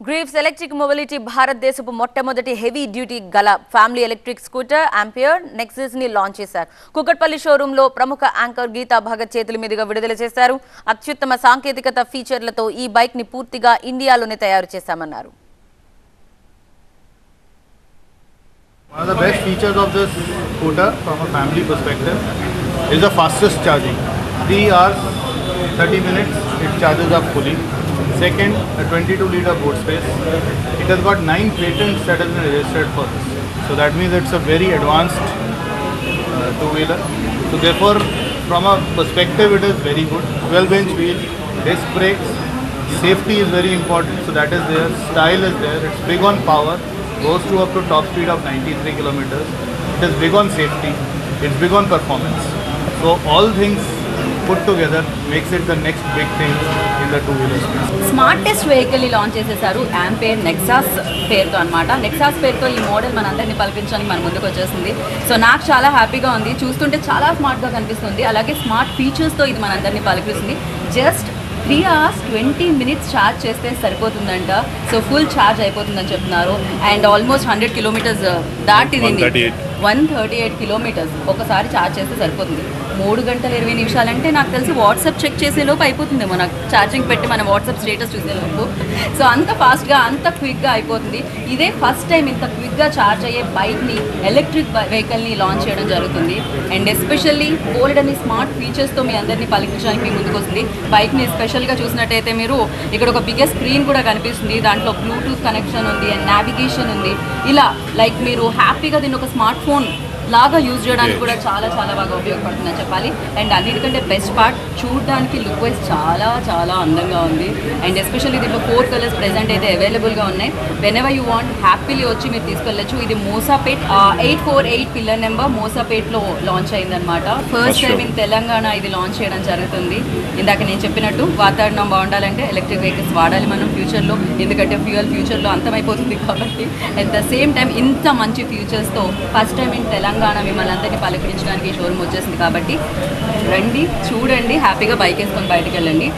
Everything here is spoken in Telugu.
గ్రీవ్స్ ఎలక్ట్రిక్ మొబిలిటీ భారతదేశపు మొట్టమొదటి హెవీ డ్యూటీ గల ఫ్యామిలీ ఎలక్ట్రిక్ స్కూటర్ ఆంపియర్ నెక్సిస్ని లాంచ్ చేశారు కుకట్పల్లి షోరూంలో ప్రముఖ యాంకర్ గీతా భగత్ చేతుల మీదుగా విడుదల చేశారు అత్యుత్తమ సాంకేతికత ఫీచర్లతో ఈ బైక్ని పూర్తిగా ఇండియాలోనే తయారు చేశామన్నారు One of the best features of this scooter from a family perspective is the fastest charging. 3 hours, 30 minutes, it charges up fully. Second, a 22 liter boot space. It has got 9 patents that been registered for this. So that means it's a very advanced uh, two-wheeler. So therefore, from a perspective, it is very good. 12 inch wheel, disc brakes, safety is very important. So that is there. Style is there. It's big on power. Goes to up to top speed of 93 kilometers. It is big on safety. It's big on performance. So all things put together makes it the next big thing in the two-wheeler space. Smartest వెహికల్ని లాంచ్ చేసేసారు యాంపేర్ నెక్సాస్ పేరుతో అన్నమాట. నెక్సాస్ పేరుతో ఈ మోడల్ మనందరినీ పలికించడానికి మన ముందుకు వచ్చేసింది. సో నాకు చాలా హ్యాపీగా ఉంది. చూస్తుంటే చాలా స్మార్ట్గా కనిపిస్తుంది. అలాగే స్మార్ట్ ఫీచర్స్తో ఇది మనందరినీ పలికిస్తుంది. Just three hours twenty minutes charge చేస్తే సరిపోతుందంట. సో ఫుల్ ఛార్జ్ అయిపోతుందని చెప్తున్నారు. అండ్ ఆల్మోస్ట్ హండ్రెడ్ కిలోమీటర్స్ దాటింది. One thirty eight kilometres. ఒకసారి ఛార్జ్ చేస్తే సరిపోతుంది. మూడు గంటల ఇరవై నిమిషాలంటే నాకు తెలిసి వాట్సాప్ చెక్ చేసే లోపు అయిపోతుందేమో. నాకు ఛార్జింగ్ పెట్టి మన వాట్సాప్ స్టేటస్ చూసేలోపు సో అంత ఫాస్ట్గా అంత క్విక్గా అయిపోతుంది. ఇదే ఫస్ట్ టైం ఇంత క్విక్గా ఛార్జ్ అయ్యే బైక్ని ఎలక్ట్రిక్ వెహికల్ని లాంచ్ చేయడం జరుగుతుంది. అండ్ ఎస్పెషల్లీ గోల్డ్ అని స్మార్ట్ ఫీచర్స్తో మీ అందరినీ పలికించడానికి మీ ముందుకు వస్తుంది. బైక్ని స్పెషల్గా చూసినట్టయితే మీరు ఇక్కడ ఒక బిగ్గెస్ట్ స్క్రీన్ కూడా కనిపిస్తుంది. దాంట్లో బ్లూటూత్ కనెక్షన్ ఉంది అండ్ నావిగేషన్ ఉంది. ఇలా లైక్ మీరు హ్యాపీగా దీన్ని ఒక స్మార్ట్ ফোন లాగా యూజ్ చేయడానికి కూడా చాలా చాలా బాగా ఉపయోగపడుతుందని చెప్పాలి. అండ్ అన్నిటికంటే బెస్ట్ పార్ట్ చూడడానికి లుక్ వైజ్ చాలా చాలా అందంగా ఉంది. అండ్ ఎస్పెషల్లీ దీంట్లో ఫోర్ కలర్స్ ప్రెసెంట్ అయితే అవైలబుల్గా ఉన్నాయి. Whenever you want happily వచ్చి మీరు తీసుకెళ్ళచ్చు. ఇది Moosapet eight four eight pillar number మోసాపేట్లో launch అయిందనమాట ఫస్ట్ టైం ఇన్ తెలంగాణ ఇది లాంచ్ చేయడం జరుగుతుంది. ఇందాక నేను చెప్పినట్టు వాతావరణం బాగుండాలంటే ఎలక్ట్రిక్ వెహికల్స్ వాడాలి మనం ఫ్యూచర్లో ఎందుకంటే ఫ్యూయల్ ఫ్యూచర్లో అంతమైపోతుంది కాబట్టి. అట్ ద సేమ్ టైం ఇంత మంచి ఫ్యూచర్స్తో ఫస్ట్ టైం ఇన్ తెలంగాణ మిమ్మల్ని అందరినీ పలకరించడానికి ఈ షోరూమ్ వచ్చేసింది కాబట్టి రండి చూడండి హ్యాపీగా బైక్ వేసుకొని బయటకు వెళ్ళండి.